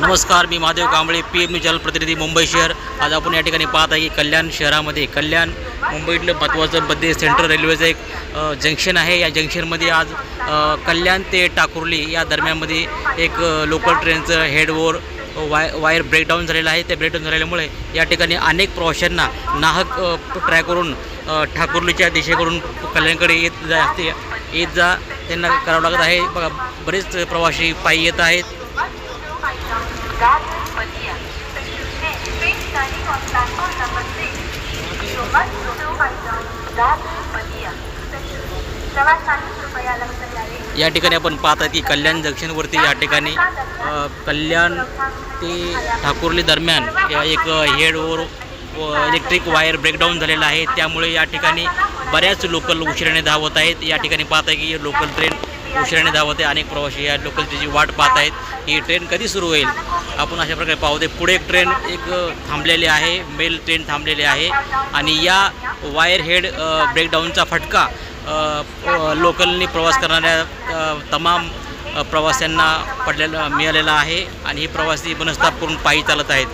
नमस्कार मी Mahadev Kamble P M news channel प्रतिनिधी मुंबई शहर. आज आपण या ठिकाणी पाहत आहे की कल्याण शहरामध्ये. कल्याण मुंबईतलं महत्त्वाचं मध्ये सेंट्रल रेल्वेचं एक जंक्शन आहे. या जंक्शनमध्ये आज कल्याण ते टाकुर्ली या दरम्यानमध्ये एक लोकल ट्रेनचं हेडवर वाय वायर ब्रेकडाऊन झालेलं आहे. ते ब्रेकडाऊन झालेल्यामुळे या ठिकाणी अनेक प्रवाशांना नाहक ट्रॅकवरून ठाकुर्लीच्या दिशेकडून कल्याणकडे येत जा ते येत जा त्यांना करावं लागत आहे. बघा बरेच प्रवासी पायी येत आहेत. या ठिकाणी आपण पाहत आहे की कल्याण जंक्शनवरती या ठिकाणी अ, कल्याण ते ठाकुर्ली दरम्यान या एक हेडवर इलेक्ट्रिक वायर ब्रेकडाऊन झालेला आहे. त्यामुळे या ठिकाणी बऱ्याच लोकल उशिराने धावत आहेत. या ठिकाणी पाहत आहे की लोकल ट्रेन उशिराने धावते. अनेक प्रवासी या लोकलची जी वाट पाहत आहेत ही ट्रेन कधी सुरू होईल? आपण अशा प्रकारे पाहू दे. पुढे एक ट्रेन एक थांबलेली आहे. मेल ट्रेन थांबलेली आहे. आणि या वायर हेड ब्रेकडाऊनचा फटका लोकलनी प्रवास करणाऱ्या तमाम प्रवाशांना पडलेला मिळालेला आहे. आणि हे प्रवासी मनस्ताप करून पायी चालत आहेत.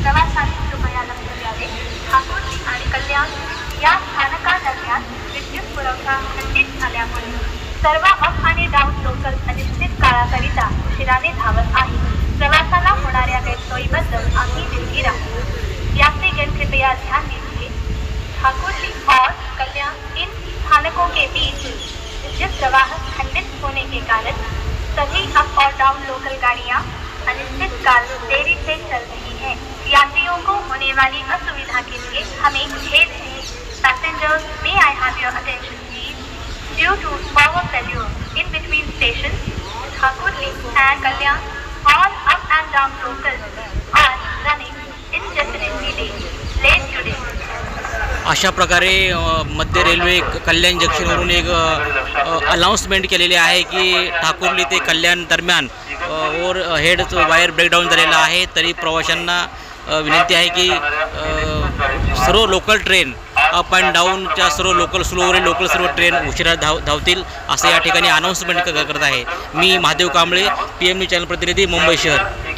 प्रवासांनी कृपया लक्ष द्यावे ठाकुर्ली आणि कल्याण या स्थानकादरम्यान विद्युत पुरवठा खंडित झाल्यामुळे सर्व अप आणि डाऊन लोकल अनिश्चित काळाकरिता उशिराने धावत आहे प्रवासाला होणाऱ्या गैरसोयीबद्दल आम्ही दिलगीर आहोत याचे गैर कृपया ध्यान दीजिए ठाकुरली और कल्याण इन स्थानकों के बीच विद्युत प्रवाह होने के कारण सभी अप और डाउन लोकल गाड़ियाँ अनिश्चित काल देरी से चल रही हैं। यात्रियों को होने वाली असुविधा के लिए हमें खेद है। Passengers may I have your attention please due to power failure in between station Thakurli and Kalyan up and down locals are running indefinitely late. late today अशा प्रकारे मध्य रेल्वे कल्याण जंक्शनवरून एक अनाऊन्समेंट केलेली आहे की ठाकुर्ली ते कल्याण दरम्यान ओर हेडचं वायर ब्रेकडाऊन झालेला आहे. तरी प्रवाशांना विनंती आहे की सर्व लोकल ट्रेन अप अँड डाऊनच्या सर्व लोकल स्लोवरील लोकल सर्व ट्रेन उशिरा धाव धावतील असं या ठिकाणी अनाऊन्समेंट क- करत आहे. मी Mahadev Kamble P M news channel प्रतिनिधी मुंबई शहर.